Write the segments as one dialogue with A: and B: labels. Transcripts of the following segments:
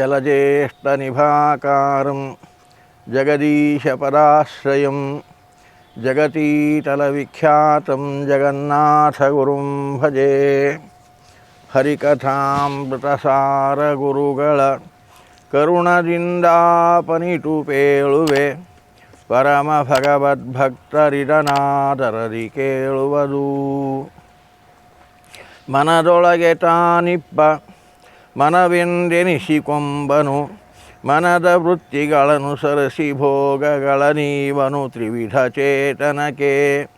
A: जलज्येष्ठनिभाकारं जगदीशपदाश्रयं जगतीतलविख्यातं जगन्नाथगुरुं भजे ಹರಿಕಥಾಮೃತಸಾರಗುರುಗಳ ಕರುಣದಿಂದಾಪನಿಟು ಪೇಳುವೆ ಪರಮ ಭಗವದ್ಭಕ್ತರಿದನಾದರದಿ ಕೇಳುವುದು ಮನದೊಳಗೆ ತಾನಿಪ್ಪ ಮನವೆಂದೆನಿಸಿಕೊಂಬನು ಮನದ ವೃತ್ತಿಗಳನ್ನು ಸರಸಿ ಭೋಗಗಳ ನೀವನು ತ್ರಿವಿಧ ಚೇತನಕ್ಕೆ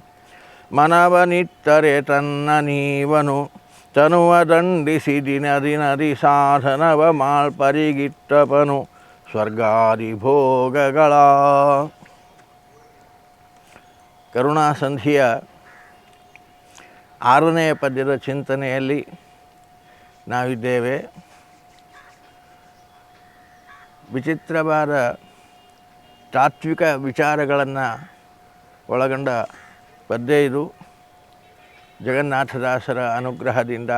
A: ಮನವನಿತ್ತರೆ ತನ್ನ ನೀವನು, ತನುವ ದಂಡಿಸಿ ದಿನ ದಿನದಿ ಸಾಧನವ ಮಾಳ್ಪರಿಗಿಟ್ಟಪನು ಸ್ವರ್ಗಾದಿ ಭೋಗಗಳ. ಕರುಣಾಸಂಧಿಯ ಆರನೇ ಪದ್ಯದ ಚಿಂತನೆಯಲ್ಲಿ ನಾವಿದ್ದೇವೆ. ವಿಚಿತ್ರವಾದ ತಾತ್ವಿಕ ವಿಚಾರಗಳನ್ನು ಒಳಗೊಂಡ ಪದ್ಯ ಇದು ಜಗನ್ನಾಥದಾಸರ ಅನುಗ್ರಹದಿಂದ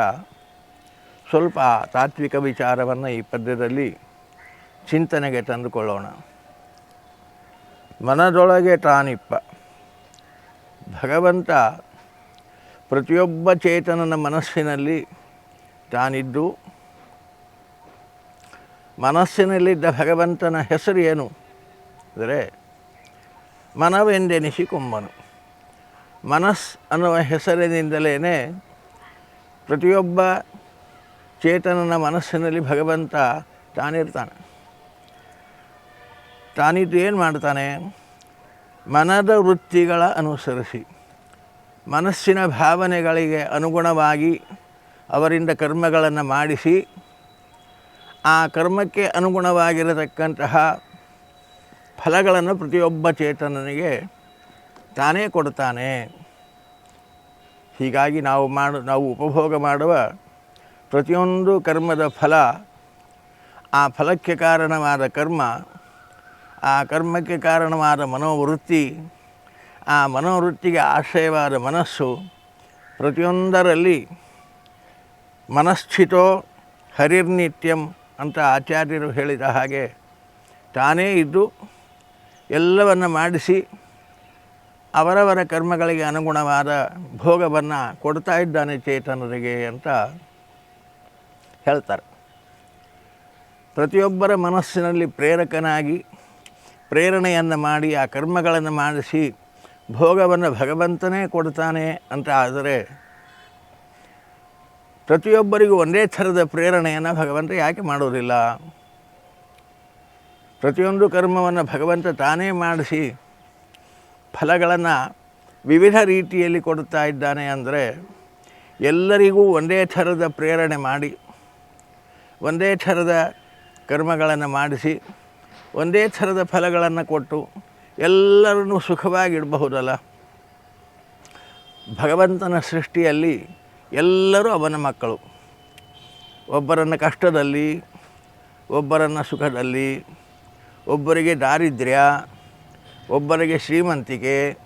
A: ಸ್ವಲ್ಪ ತಾತ್ವಿಕ ವಿಚಾರವನ್ನು ಈ ಪದ್ಯದಲ್ಲಿ ಚಿಂತನೆಗೆ ತಂದುಕೊಳ್ಳೋಣ. ಮನದೊಳಗೆ ತಾನಿಪ್ಪ. ಭಗವಂತ ಪ್ರತಿಯೊಬ್ಬ ಚೇತನನ ಮನಸ್ಸಿನಲ್ಲಿ ತಾನಿದ್ದು. ಮನಸ್ಸಿನಲ್ಲಿದ್ದ ಭಗವಂತನ ಹೆಸರು ಏನು? ಅಂದರೆ ಮನವೆಂದೆನಿಸಿಕೊಂಬನು ಮನಸ್ ಅನ್ನುವ ಹೆಸರಿನಿಂದಲೇ ಪ್ರತಿಯೊಬ್ಬ ಚೇತನನ ಮನಸ್ಸಿನಲ್ಲಿ ಭಗವಂತ ತಾನಿರ್ತಾನೆ. ತಾನಿದ್ದು ಏನು ಮಾಡ್ತಾನೆ? ಮನದ ವೃತ್ತಿಗಳ ಅನುಸರಿಸಿ, ಮನಸ್ಸಿನ ಭಾವನೆಗಳಿಗೆ ಅನುಗುಣವಾಗಿ ಅವರಿಂದ ಕರ್ಮಗಳನ್ನು ಮಾಡಿಸಿ ಆ ಕರ್ಮಕ್ಕೆ ಅನುಗುಣವಾಗಿರತಕ್ಕಂತಹ ಫಲಗಳನ್ನು ಪ್ರತಿಯೊಬ್ಬ ಚೇತನನಿಗೆ ತಾನೇ ಕೊಡ್ತಾನೆ. ಹೀಗಾಗಿ ನಾವು ಮಾಡು, ನಾವು ಉಪಭೋಗ ಮಾಡುವ ಪ್ರತಿಯೊಂದು ಕರ್ಮದ ಫಲ, ಆ ಫಲಕ್ಕೆ ಕಾರಣವಾದ ಕರ್ಮ, ಆ ಕರ್ಮಕ್ಕೆ ಕಾರಣವಾದ ಮನೋವೃತ್ತಿ, ಆ ಮನೋವೃತ್ತಿಗೆ ಆಶ್ರಯವಾದ ಮನಸ್ಸು, ಪ್ರತಿಯೊಂದರಲ್ಲಿ ಮನಸ್ಥಿತೋ ಹರಿರ್ನಿತ್ಯಂ ಅಂತ ಆಚಾರ್ಯರು ಹೇಳಿದ ಹಾಗೆ ತಾನೇ ಇದ್ದು ಎಲ್ಲವನ್ನು ಮಾಡಿಸಿ ಅವರವರ ಕರ್ಮಗಳಿಗೆ ಅನುಗುಣವಾದ ಭೋಗವನ್ನು ಕೊಡ್ತಾ ಇದ್ದಾನೆ ಚೇತನರಿಗೆ ಅಂತ ಹೇಳ್ತಾರೆ. ಪ್ರತಿಯೊಬ್ಬರ ಮನಸ್ಸಿನಲ್ಲಿ ಪ್ರೇರಕನಾಗಿ ಪ್ರೇರಣೆಯನ್ನು ಮಾಡಿ ಆ ಕರ್ಮಗಳನ್ನು ಮಾಡಿಸಿ ಭೋಗವನ್ನು ಭಗವಂತನೇ ಕೊಡ್ತಾನೆ ಅಂತ ಆದರೆ ಪ್ರತಿಯೊಬ್ಬರಿಗೂ ಒಂದೇ ಥರದ ಪ್ರೇರಣೆಯನ್ನು ಭಗವಂತ ಯಾಕೆ ಮಾಡೋದಿಲ್ಲ? ಪ್ರತಿಯೊಂದು ಕರ್ಮವನ್ನು ಭಗವಂತ ತಾನೇ ಮಾಡಿಸಿ ಫಲಗಳನ್ನು ವಿವಿಧ ರೀತಿಯಲ್ಲಿ ಕೊಡುತ್ತಾ ಇದ್ದಾನೆ ಅಂದರೆ ಎಲ್ಲರಿಗೂ ಒಂದೇ ಥರದ ಪ್ರೇರಣೆ ಮಾಡಿ, ಒಂದೇ ಥರದ ಕರ್ಮಗಳನ್ನು ಮಾಡಿಸಿ, ಒಂದೇ ಥರದ ಫಲಗಳನ್ನು ಕೊಟ್ಟು ಎಲ್ಲರನ್ನೂ ಸುಖವಾಗಿಡಬಹುದಲ್ಲ? ಭಗವಂತನ ಸೃಷ್ಟಿಯಲ್ಲಿ ಎಲ್ಲರೂ ಅವನ ಮಕ್ಕಳು. ಒಬ್ಬರನ್ನ ಕಷ್ಟದಲ್ಲಿ, ಒಬ್ಬರನ್ನು ಸುಖದಲ್ಲಿ, ಒಬ್ಬರಿಗೆ ದಾರಿದ್ರ್ಯ, ಒಬ್ಬರಿಗೆ ಶ್ರೀಮಂತಿಕೆ,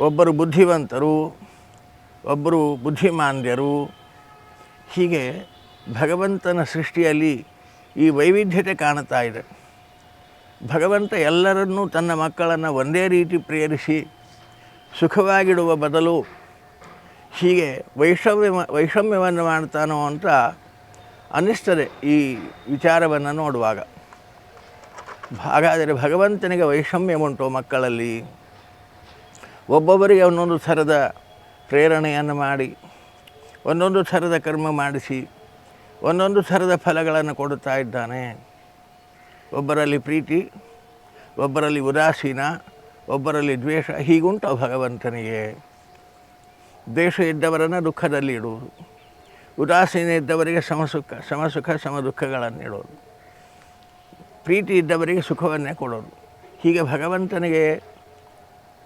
A: ಒಬ್ಬರು ಬುದ್ಧಿವಂತರು, ಒಬ್ಬರು ಬುದ್ಧಿಮಾಂದ್ಯರು. ಹೀಗೆ ಭಗವಂತನ ಸೃಷ್ಟಿಯಲ್ಲಿ ಈ ವೈವಿಧ್ಯತೆ ಕಾಣ್ತಾ ಇದೆ. ಭಗವಂತ ಎಲ್ಲರನ್ನೂ ತನ್ನ ಮಕ್ಕಳನ್ನು ಒಂದೇ ರೀತಿ ಪ್ರೇರಿಸಿ, ಸುಖವಾಗಿಡುವ ಬದಲು ಹೀಗೆ ವೈಷಮ್ಯ, ವೈಷಮ್ಯವನ್ನು ಮಾಡ್ತಾನೋ ಅಂತ ಅನ್ನಿಸ್ತದೆ ಈ ವಿಚಾರವನ್ನು ನೋಡುವಾಗ. ಹಾಗಾದರೆ ಭಗವಂತನಿಗೆ ವೈಷಮ್ಯ ಉಂಟು ಮಕ್ಕಳಲ್ಲಿ. ಒಬ್ಬೊಬ್ಬರಿಗೆ ಒಂದೊಂದು ಥರದ ಪ್ರೇರಣೆಯನ್ನು ಮಾಡಿ, ಒಂದೊಂದು ಥರದ ಕರ್ಮ ಮಾಡಿಸಿ, ಒಂದೊಂದು ಥರದ ಫಲಗಳನ್ನು ಕೊಡುತ್ತಾ ಇದ್ದಾನೆ. ಒಬ್ಬರಲ್ಲಿ ಪ್ರೀತಿ, ಒಬ್ಬರಲ್ಲಿ ಉದಾಸೀನ, ಒಬ್ಬರಲ್ಲಿ ದ್ವೇಷ ಹೀಗುಂಟು ಭಗವಂತನಿಗೆ. ದ್ವೇಷ ಇದ್ದವರನ್ನು ದುಃಖದಲ್ಲಿ ಇಡುವುದು. ಉದಾಸೀನ ಇದ್ದವರಿಗೆ ಸಮಸುಖ ಸಮಸುಖ ಸಮ ದುಃಖಗಳನ್ನು ಇಡೋದು ಪ್ರೀತಿ ಇದ್ದವರಿಗೆ ಸುಖವನ್ನೇ ಕೊಡೋದು. ಹೀಗೆ ಭಗವಂತನಿಗೆ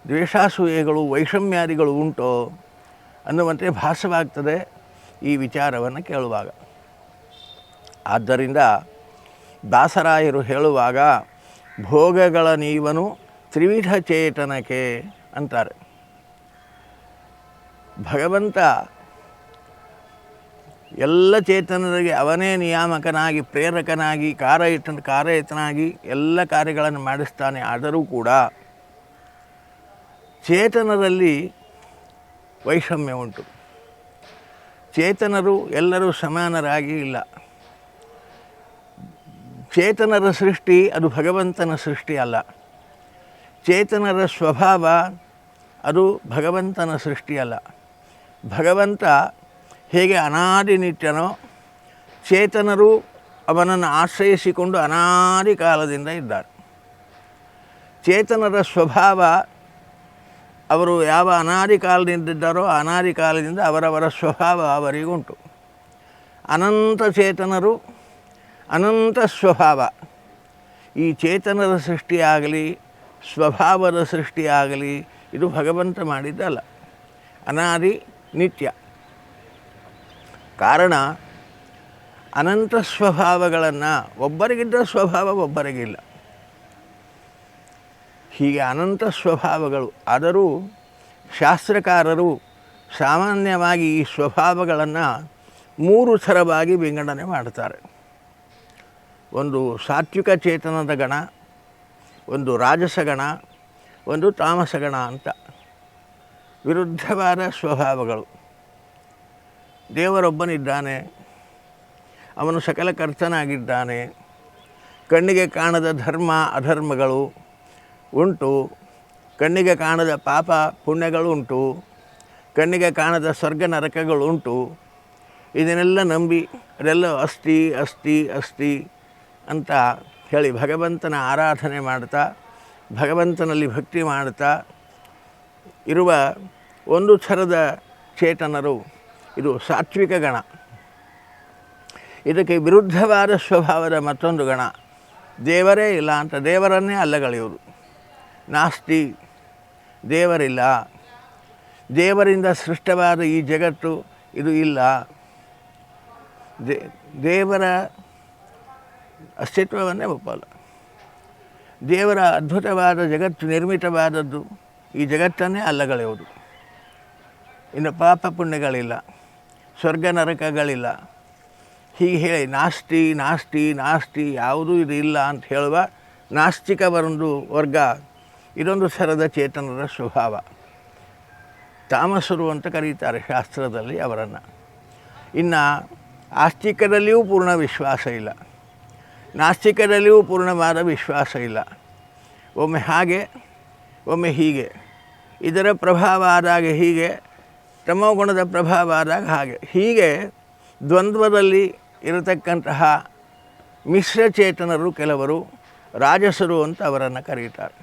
A: ದ್ವೇಷಾಸೂಯೆಗಳು, ವೈಷಮ್ಯಾದಿಗಳು ಉಂಟೋ ಅನ್ನುವಂತೆ ಭಾಸವಾಗ್ತದೆ ಈ ವಿಚಾರವನ್ನು ಕೇಳುವಾಗ. ಆದ್ದರಿಂದ ದಾಸರಾಯರು ಹೇಳುವಾಗ, ಭೋಗಗಳ ನೀವನು ತ್ರಿವಿಧ ಚೇತನಕ್ಕೆ ಅಂತಾರೆ. ಭಗವಂತ ಎಲ್ಲ ಚೇತನರಿಗೆ ಅವನೇ ನಿಯಾಮಕನಾಗಿ, ಪ್ರೇರಕನಾಗಿ ಕಾರಯಿತ ಕಾರಯಿತನಾಗಿ ಎಲ್ಲ ಕಾರ್ಯಗಳನ್ನು ಮಾಡಿಸ್ತಾನೆ. ಆದರೂ ಕೂಡ ಚೇತನರಲ್ಲಿ ವೈಷಮ್ಯ ಉಂಟು. ಚೇತನರು ಎಲ್ಲರೂ ಸಮಾನರಾಗಿ ಇಲ್ಲ. ಚೇತನರ ಸೃಷ್ಟಿ ಅದು ಭಗವಂತನ ಸೃಷ್ಟಿ ಅಲ್ಲ. ಚೇತನರ ಸ್ವಭಾವ ಅದು ಭಗವಂತನ ಸೃಷ್ಟಿ ಅಲ್ಲ. ಭಗವಂತ ಹೇಗೆ ಅನಾದಿ ನಿತ್ಯನೋ ಚೇತನರು ಅವನನ್ನು ಆಶ್ರಯಿಸಿಕೊಂಡು ಅನಾದಿ ಕಾಲದಿಂದ ಇದ್ದಾರೆ. ಚೇತನರ ಸ್ವಭಾವ ಅವರು ಯಾವ ಅನಾದಿ ಕಾಲದಿಂದಿದ್ದಾರೋ ಅನಾದಿ ಕಾಲದಿಂದ ಅವರವರ ಸ್ವಭಾವ ಅವರಿಗುಂಟು ಅನಂತ ಚೇತನರು ಅನಂತ ಸ್ವಭಾವ. ಈ ಚೇತನದ ಸೃಷ್ಟಿಯಾಗಲಿ, ಸ್ವಭಾವದ ಸೃಷ್ಟಿಯಾಗಲಿ ಇದು ಭಗವಂತ ಮಾಡಿದ್ದಲ್ಲ. ಅನಾದಿ ನಿತ್ಯ. ಕಾರಣ, ಅನಂತ ಸ್ವಭಾವಗಳನ್ನು ಒಬ್ಬರಿಗಿದ್ದ ಸ್ವಭಾವ ಒಬ್ಬರಿಗಿಲ್ಲ. ಹೀಗೆ ಅನಂತ ಸ್ವಭಾವಗಳು, ಆದರೂ ಶಾಸ್ತ್ರಕಾರರು ಸಾಮಾನ್ಯವಾಗಿ ಈ ಸ್ವಭಾವಗಳನ್ನು ಮೂರು ಥರವಾಗಿ ವಿಂಗಡಣೆ ಮಾಡ್ತಾರೆ ಒಂದು ಸಾತ್ವಿಕ ಚೇತನದ ಗಣ, ಒಂದು ರಾಜಸಗಣ ಒಂದು ತಾಮಸಗಣ ಅಂತ. ವಿರುದ್ಧವಾದ ಸ್ವಭಾವಗಳು. ದೇವರೊಬ್ಬನಿದ್ದಾನೆ, ಅವನು ಸಕಲ ಕರ್ತನಾಗಿದ್ದಾನೆ ಕಣ್ಣಿಗೆ ಕಾಣದ ಧರ್ಮ, ಅಧರ್ಮಗಳು ಉಂಟು, ಕಣ್ಣಿಗೆ ಕಾಣದ ಪಾಪ ಪುಣ್ಯಗಳುಂಟು ಕಣ್ಣಿಗೆ ಕಾಣದ ಸ್ವರ್ಗ ನರಕಗಳು ಉಂಟು, ಇದನ್ನೆಲ್ಲ ನಂಬಿ, ಅದೆಲ್ಲ ಅಸ್ತಿ ಅಸ್ತಿ ಅಸ್ತಿ ಅಂತ ಹೇಳಿ ಭಗವಂತನ ಆರಾಧನೆ ಮಾಡ್ತಾ, ಭಗವಂತನಲ್ಲಿ ಭಕ್ತಿ ಮಾಡ್ತಾ ಇರುವ ಒಂದು ಥರದ ಚೇತನರು ಇದು ಸಾತ್ವಿಕ ಗಣ. ಇದಕ್ಕೆ ವಿರುದ್ಧವಾದ ಸ್ವಭಾವದ ಮತ್ತೊಂದು ಗಣ. ದೇವರೇ ಇಲ್ಲ ಅಂತ ದೇವರನ್ನೇ ಅಲ್ಲಗಳೆಯೋದು ನಾಸ್ತಿ, ದೇವರಿಲ್ಲ. ದೇವರಿಂದ ಸೃಷ್ಟವಾದ ಈ ಜಗತ್ತು ಇದು ಇಲ್ಲ. ದೇವರ ಅಸ್ತಿತ್ವವನ್ನೇ ಒಪ್ಪಲ್ಲ. ದೇವರ ಅದ್ಭುತವಾದ ಜಗತ್ತು ನಿರ್ಮಿತವಾದದ್ದು ಈ ಜಗತ್ತನ್ನೇ ಅಲ್ಲಗಳೆಯುವುದು. ಇನ್ನು ಪಾಪ ಪುಣ್ಯಗಳಿಲ್ಲ, ಸ್ವರ್ಗ ನರಕಗಳಿಲ್ಲ. ಹೀಗೆ ಹೇಳಿ ನಾಸ್ತಿ ನಾಸ್ತಿ ನಾಸ್ತಿ ಯಾವುದೂ ಇದು ಇಲ್ಲ ಅಂತ ಹೇಳುವ ನಾಸ್ತಿಕ ಒಂದು ವರ್ಗ, ಇದೊಂದು ಸರದ ಚೇತನರ ಸ್ವಭಾವ. ತಾಮಸರು ಅಂತ ಕರೀತಾರೆ ಶಾಸ್ತ್ರದಲ್ಲಿ ಅವರನ್ನು. ಇನ್ನು ಆಸ್ತಿಕದಲ್ಲಿಯೂ ಪೂರ್ಣ ವಿಶ್ವಾಸ ಇಲ್ಲ. ನಾಸ್ತಿಕದಲ್ಲಿಯೂ ಪೂರ್ಣವಾದ ವಿಶ್ವಾಸ ಇಲ್ಲ. ಒಮ್ಮೆ ಹಾಗೆ, ಒಮ್ಮೆ ಹೀಗೆ. ಇದರ ಪ್ರಭಾವ ಆದಾಗ ಹೀಗೆ, ತಮೋಗುಣದ ಪ್ರಭಾವ ಆದಾಗ ಹಾಗೆ. ಹೀಗೆ ದ್ವಂದ್ವದಲ್ಲಿ ಇರತಕ್ಕಂತಹ ಮಿಶ್ರಚೇತನರು ಕೆಲವರು ರಾಜಸರು ಅಂತ ಅವರನ್ನು ಕರೀತಾರೆ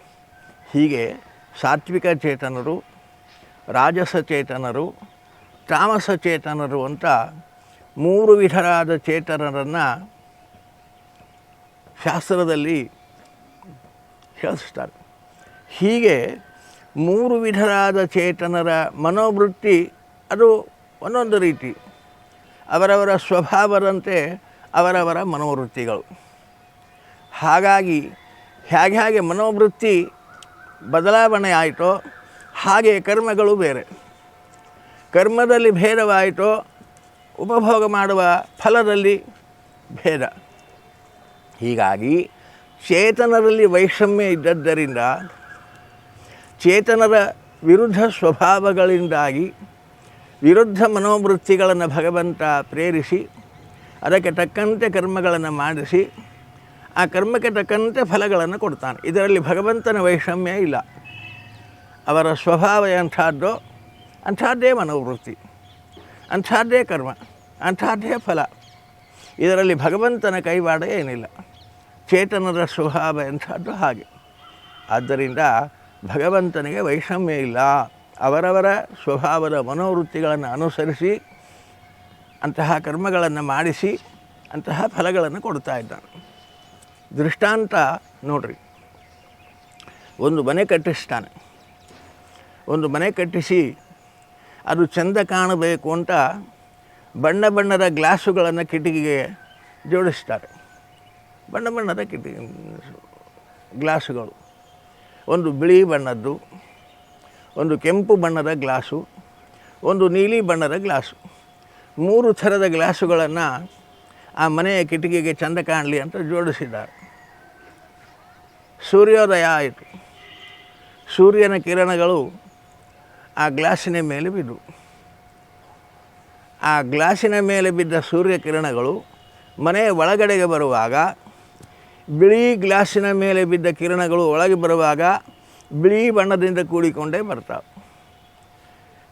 A: ಹೀಗೆ ಸಾತ್ವಿಕ ಚೇತನರು, ರಾಜಸ ಚೇತನರು, ತಾಮಸ ಚೇತನರು ಅಂತ ಮೂರು ವಿಧರಾದ ಚೇತನರನ್ನು ಶಾಸ್ತ್ರದಲ್ಲಿ ಹೇಳಿಸ್ತಾರೆ ಹೀಗೆ ಮೂರು ವಿಧರಾದ ಚೇತನರ ಮನೋವೃತ್ತಿ ಅದು ಒಂದೊಂದು ರೀತಿ. ಅವರವರ ಸ್ವಭಾವದಂತೆ ಅವರವರ ಮನೋವೃತ್ತಿಗಳು. ಹಾಗಾಗಿ ಹೇಗೆ ಹೇಗೆ ಮನೋವೃತ್ತಿ ಬದಲಾವಣೆ ಆಯಿತೋ ಹಾಗೆ ಕರ್ಮಗಳು ಬೇರೆ. ಕರ್ಮದಲ್ಲಿ ಭೇದವಾಯಿತೋ ಉಪಭೋಗ ಮಾಡುವ ಫಲದಲ್ಲಿ ಭೇದ. ಹೀಗಾಗಿ ಚೇತನರಲ್ಲಿ ವೈಷಮ್ಯ ಇದ್ದದ್ದರಿಂದ ಚೇತನರ ವಿರುದ್ಧ ಸ್ವಭಾವಗಳಿಂದಾಗಿ ವಿರುದ್ಧ ಮನೋವೃತ್ತಿಗಳನ್ನು ಭಗವಂತ ಪ್ರೇರಿಸಿ, ಅದಕ್ಕೆ ತಕ್ಕಂತೆ ಕರ್ಮಗಳನ್ನು ಮಾಡಿಸಿ, ಆ ಕರ್ಮಕ್ಕೆ ತಕ್ಕಂತೆ ಫಲಗಳನ್ನು ಕೊಡ್ತಾನೆ. ಇದರಲ್ಲಿ ಭಗವಂತನ ವೈಷಮ್ಯ ಇಲ್ಲ. ಅವರ ಸ್ವಭಾವ ಎಂಥದ್ದೋ ಅಂಥದ್ದೇ ಮನೋವೃತ್ತಿ, ಅಂಥದ್ದೇ ಕರ್ಮ, ಅಂಥದ್ದೇ ಫಲ. ಇದರಲ್ಲಿ ಭಗವಂತನ ಕೈವಾಡ ಏನಿಲ್ಲ. ಚೇತನದ ಸ್ವಭಾವ ಎಂಥದ್ದು ಹಾಗೆ. ಆದ್ದರಿಂದ ಭಗವಂತನಿಗೆ ವೈಷಮ್ಯ ಇಲ್ಲ. ಅವರವರ ಸ್ವಭಾವದ ಮನೋವೃತ್ತಿಗಳನ್ನು ಅನುಸರಿಸಿ ಅಂತಹ ಕರ್ಮಗಳನ್ನು ಮಾಡಿಸಿ ಅಂತಹ ಫಲಗಳನ್ನು ಕೊಡ್ತಾ ಇದ್ದಾನೆ. ದೃಷ್ಟಾಂತ ನೋಡ್ರಿ. ಒಂದು ಮನೆ ಕಟ್ಟಿಸ್ತಾನೆ. ಒಂದು ಮನೆ ಕಟ್ಟಿಸಿ ಅದು ಚೆಂದ ಕಾಣಬೇಕು ಅಂತ ಬಣ್ಣ ಬಣ್ಣದ ಗ್ಲಾಸುಗಳನ್ನು ಕಿಟಕಿಗೆ ಜೋಡಿಸ್ತಾರೆ. ಬಣ್ಣ ಬಣ್ಣದ ಕಿಟಕಿ, ಗ್ಲಾಸುಗಳು. ಒಂದು ಬಿಳಿ ಬಣ್ಣದ್ದು, ಒಂದು ಕೆಂಪು ಬಣ್ಣದ ಗ್ಲಾಸು, ಒಂದು ನೀಲಿ ಬಣ್ಣದ ಗ್ಲಾಸು. ಮೂರು ಥರದ ಗ್ಲಾಸುಗಳನ್ನು ಆ ಮನೆಯ ಕಿಟಕಿಗೆ ಚಂದ ಕಾಣಲಿ ಅಂತ ಜೋಡಿಸಿದ್ದಾರೆ. ಸೂರ್ಯೋದಯ ಆಯಿತು. ಸೂರ್ಯನ ಕಿರಣಗಳು ಆ ಗ್ಲಾಸಿನ ಮೇಲೆ ಬಿದ್ದವು ಆ ಗ್ಲಾಸಿನ ಮೇಲೆ ಬಿದ್ದ ಸೂರ್ಯ ಕಿರಣಗಳು ಮನೆಯ ಒಳಗಡೆಗೆ ಬರುವಾಗ ಬಿಳಿ ಗ್ಲಾಸಿನ ಮೇಲೆ ಬಿದ್ದ ಕಿರಣಗಳು ಒಳಗೆ ಬರುವಾಗ ಬಿಳಿ ಬಣ್ಣದಿಂದ ಕೂಡಿಕೊಂಡೇ ಬರ್ತಾವೆ.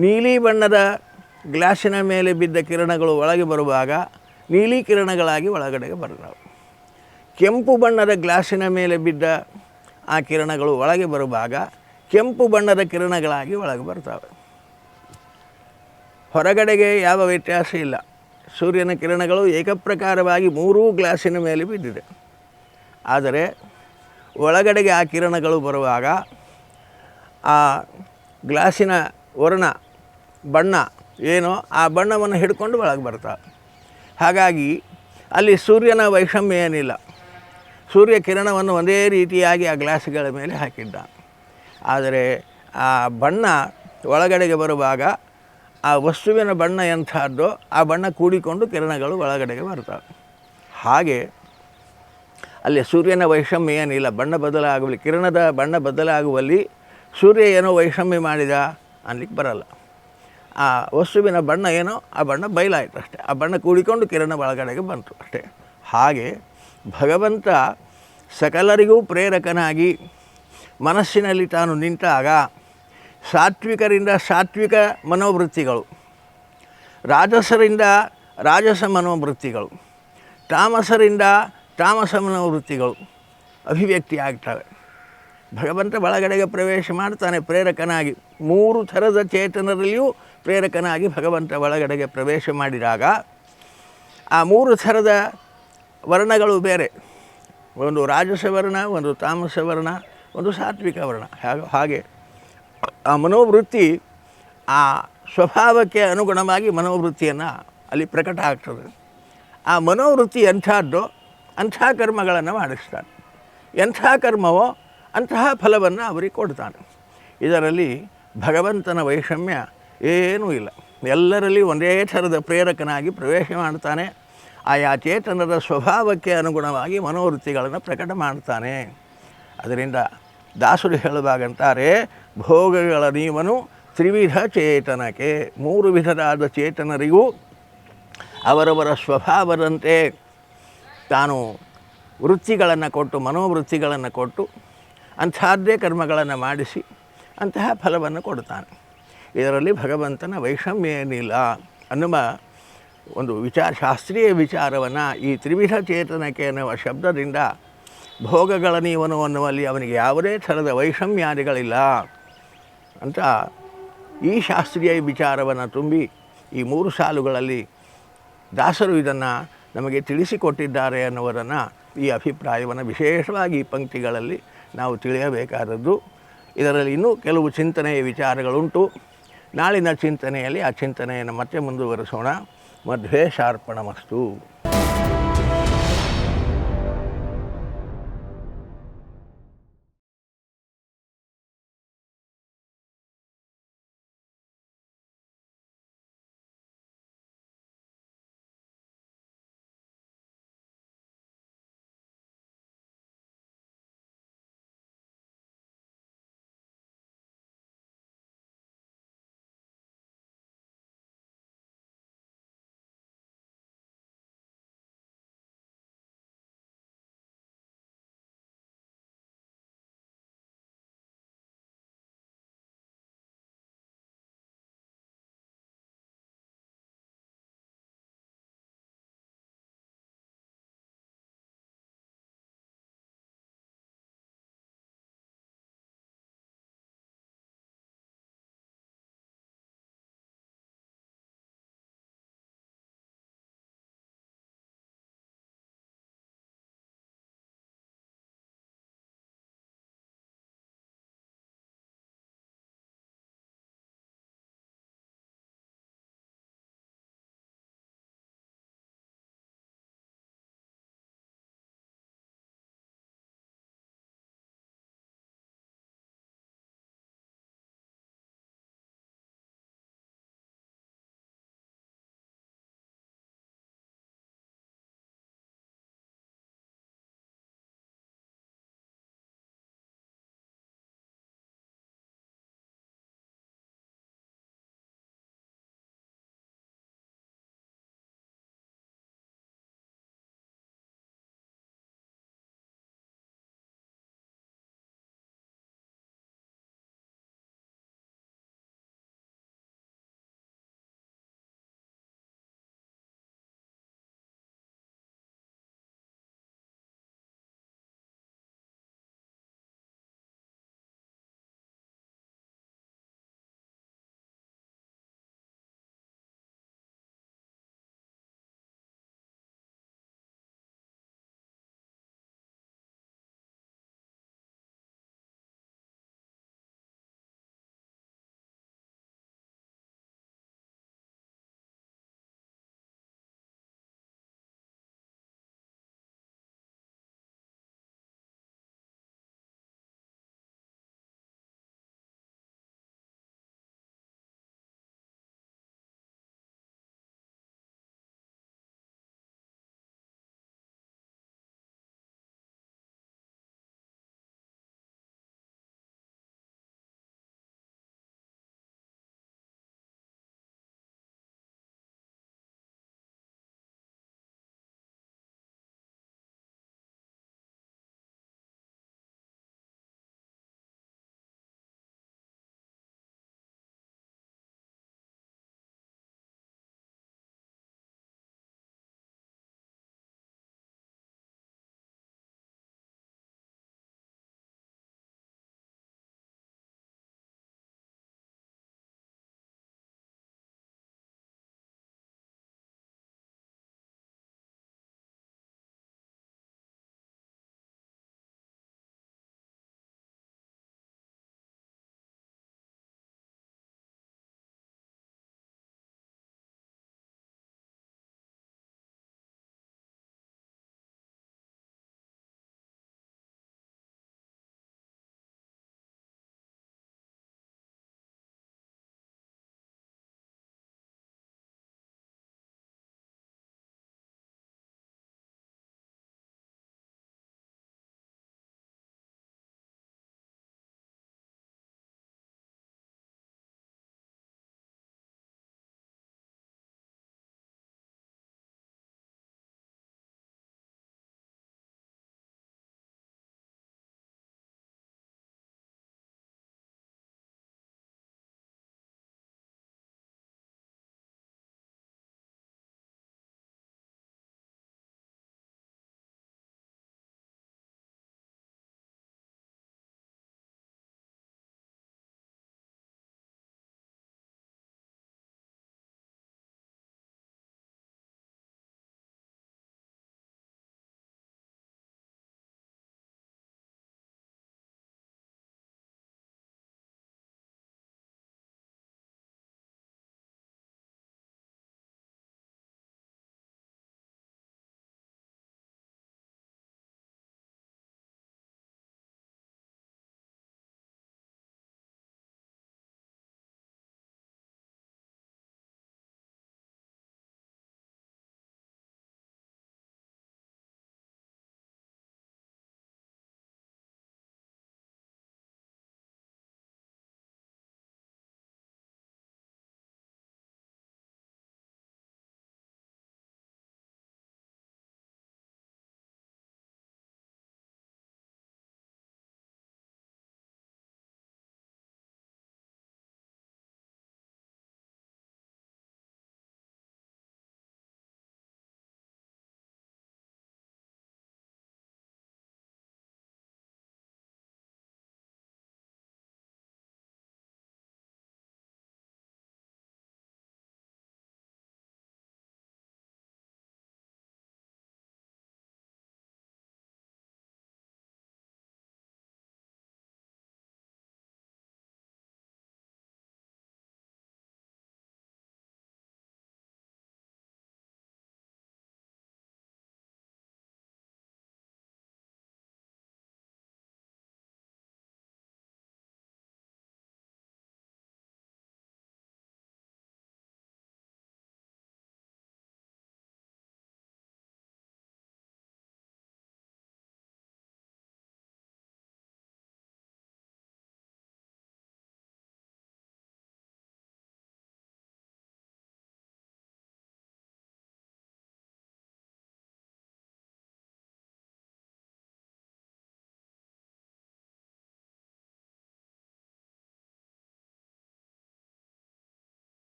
A: ನೀಲಿ ಬಣ್ಣದ ಗ್ಲಾಸಿನ ಮೇಲೆ ಬಿದ್ದ ಕಿರಣಗಳು ಒಳಗೆ ಬರುವಾಗ ನೀಲಿ ಕಿರಣಗಳಾಗಿ ಒಳಗಡೆಗೆ ಬರ್ತಾವೆ. ಕೆಂಪು ಬಣ್ಣದ ಗ್ಲಾಸಿನ ಮೇಲೆ ಬಿದ್ದ ಆ ಕಿರಣಗಳು ಒಳಗೆ ಬರುವಾಗ ಕೆಂಪು ಬಣ್ಣದ ಕಿರಣಗಳಾಗಿ ಒಳಗೆ ಬರ್ತವೆ. ಹೊರಗಡೆಗೆ ಯಾವ ವ್ಯತ್ಯಾಸ ಇಲ್ಲ. ಸೂರ್ಯನ ಕಿರಣಗಳು ಏಕಪ್ರಕಾರವಾಗಿ ಮೂರೂ ಗ್ಲಾಸಿನ ಮೇಲೆ ಬಿದ್ದಿದೆ. ಆದರೆ ಒಳಗಡೆಗೆ ಆ ಕಿರಣಗಳು ಬರುವಾಗ ಆ ಗ್ಲಾಸಿನ ವರ್ಣ ಬಣ್ಣ ಏನೋ ಆ ಬಣ್ಣವನ್ನು ಹಿಡ್ಕೊಂಡು ಒಳಗೆ ಬರ್ತಾ. ಹಾಗಾಗಿ ಅಲ್ಲಿ ಸೂರ್ಯನ ವೈಷಮ್ಯ ಏನಿಲ್ಲ. ಸೂರ್ಯ ಕಿರಣವನ್ನು ಒಂದೇ ರೀತಿಯಾಗಿ ಆ ಗ್ಲಾಸ್ಗಳ ಮೇಲೆ ಹಾಕಿದ್ದ. ಆದರೆ ಆ ಬಣ್ಣ ಒಳಗಡೆಗೆ ಬರುವಾಗ ಆ ವಸ್ತುವಿನ ಬಣ್ಣ ಎಂಥದ್ದೋ ಆ ಬಣ್ಣ ಕೂಡಿಕೊಂಡು ಕಿರಣಗಳು ಒಳಗಡೆಗೆ ಬರ್ತವೆ ಹಾಗೆ ಅಲ್ಲಿ ಸೂರ್ಯನ ವೈಷಮ್ಯ ಏನಿಲ್ಲ, ಬಣ್ಣ ಬದಲಾಗುವಲ್ಲಿ ಕಿರಣದ ಬಣ್ಣ ಬದಲಾಗುವಲ್ಲಿ ಸೂರ್ಯ ಏನೋ ವೈಷಮ್ಯ ಮಾಡಿದ ಅನ್ಲಿಕ್ಕೆ ಬರಲ್ಲ. ಆ ವಸ್ತುವಿನ ಬಣ್ಣ ಏನೋ, ಆ ಬಣ್ಣ ಬಯಲಾಯಿತು ಅಷ್ಟೇ. ಆ ಬಣ್ಣ ಕೂಡಿಕೊಂಡು ಕಿರಣ ಒಳಗಡೆಗೆ ಬಂತು ಅಷ್ಟೇ. ಹಾಗೆ ಭಗವಂತ ಸಕಲರಿಗೂ ಪ್ರೇರಕನಾಗಿ ಮನಸ್ಸಿನಲ್ಲಿ ತಾನು ನಿಂತಾಗ ಸಾತ್ವಿಕರಿಂದ ಸಾತ್ವಿಕ ಮನೋವೃತ್ತಿಗಳು, ರಾಜಸರಿಂದ ರಾಜಸ ಮನೋವೃತ್ತಿಗಳು, ತಾಮಸರಿಂದ ತಾಮಸ ವೃತ್ತಿಗಳು ಅಭಿವ್ಯಕ್ತಿ ಆಗ್ತವೆ ಭಗವಂತ ಒಳಗಡೆಗೆ ಪ್ರವೇಶ ಮಾಡ್ತಾನೆ ಪ್ರೇರಕನಾಗಿ. ಮೂರು ಥರದ ಚೇತನರಲ್ಲಿಯೂ ಪ್ರೇರಕನಾಗಿ ಭಗವಂತ ಒಳಗಡೆಗೆ ಪ್ರವೇಶ ಮಾಡಿದಾಗ ಆ ಮೂರು ಥರದ ವರ್ಣಗಳು ಬೇರೆ. ಒಂದು ರಾಜಸ ವರ್ಣ, ಒಂದು ತಾಮಸ ವರ್ಣ, ಒಂದು ಸಾತ್ವಿಕ ವರ್ಣ. ಹಾಗೆ ಆ ಮನೋವೃತ್ತಿ ಆ ಸ್ವಭಾವಕ್ಕೆ ಅನುಗುಣವಾಗಿ ಮನೋವೃತ್ತಿಯನ್ನು ಅಲ್ಲಿ ಪ್ರಕಟ ಆಗ್ತದೆ. ಆ ಮನೋವೃತ್ತಿ ಎಂಥದ್ದು ಅಂಥ ಕರ್ಮಗಳನ್ನು ಮಾಡಿಸ್ತಾನೆ. ಎಂಥ ಕರ್ಮವೋ ಅಂತಹ ಫಲವನ್ನು ಅವರಿಗೆ ಕೊಡ್ತಾನೆ. ಇದರಲ್ಲಿ ಭಗವಂತನ ವೈಷಮ್ಯ ಏನೂ ಇಲ್ಲ. ಎಲ್ಲರಲ್ಲಿ ಒಂದೇ ಥರದ ಪ್ರೇರಕನಾಗಿ ಪ್ರವೇಶ ಮಾಡ್ತಾನೆ. ಆಯಾ ಚೇತನದ ಸ್ವಭಾವಕ್ಕೆ ಅನುಗುಣವಾಗಿ ಮನೋವೃತ್ತಿಗಳನ್ನು ಪ್ರಕಟ ಮಾಡ್ತಾನೆ. ಅದರಿಂದ ದಾಸರು ಹೇಳುವಾಗಂತಾರೆ, ಭೋಗಗಳ ನೀವನು ತ್ರಿವಿಧ ಚೇತನಕ್ಕೆ, ಮೂರು ವಿಧದಾದ ಚೇತನರಿಗೂ ಅವರವರ ಸ್ವಭಾವದಂತೆ ತಾನು ವೃತ್ತಿಗಳನ್ನು ಕೊಟ್ಟು, ಮನೋವೃತ್ತಿಗಳನ್ನು ಕೊಟ್ಟು, ಅಂಥದ್ದೇ ಕರ್ಮಗಳನ್ನು ಮಾಡಿಸಿ ಅಂತಹ ಫಲವನ್ನು ಕೊಡ್ತಾನೆ. ಇದರಲ್ಲಿ ಭಗವಂತನ ವೈಷಮ್ಯ ಏನಿಲ್ಲ ಅನ್ನುವ ಒಂದು ವಿಚಾರ, ಶಾಸ್ತ್ರೀಯ ವಿಚಾರವನ್ನು ಈ ತ್ರಿವಿಧ ಚೇತನಕ್ಕೆ ಅನ್ನುವ ಶಬ್ದದಿಂದ ಭೋಗಗಳ ನೀವನು ಅನ್ನುವಲ್ಲಿ ಅವನಿಗೆ ಯಾವುದೇ ಥರದ ವೈಷಮ್ಯಾದಿಗಳಿಲ್ಲ ಅಂತ ಈ ಶಾಸ್ತ್ರೀಯ ವಿಚಾರವನ್ನು ತುಂಬಿ ಈ ಮೂರು ಸಾಲುಗಳಲ್ಲಿ ದಾಸರು ಇದನ್ನು ನಮಗೆ ತಿಳಿಸಿಕೊಟ್ಟಿದ್ದಾರೆ ಅನ್ನುವುದನ್ನು ಈ ಅಭಿಪ್ರಾಯವನ್ನು ವಿಶೇಷವಾಗಿ ಈ ಪಂಕ್ತಿಗಳಲ್ಲಿ ನಾವು ತಿಳಿಯಬೇಕಾದದ್ದು. ಇದರಲ್ಲಿ ಇನ್ನೂ ಕೆಲವು ಚಿಂತನೆಯ ವಿಚಾರಗಳುಂಟು. ನಾಳಿನ ಚಿಂತನೆಯಲ್ಲಿ ಆ ಚಿಂತನೆಯನ್ನು ಮತ್ತೆ ಮುಂದುವರೆಸೋಣ. ಮಧ್ವೇ ಶಾರ್ಪಣಮಸ್ತು.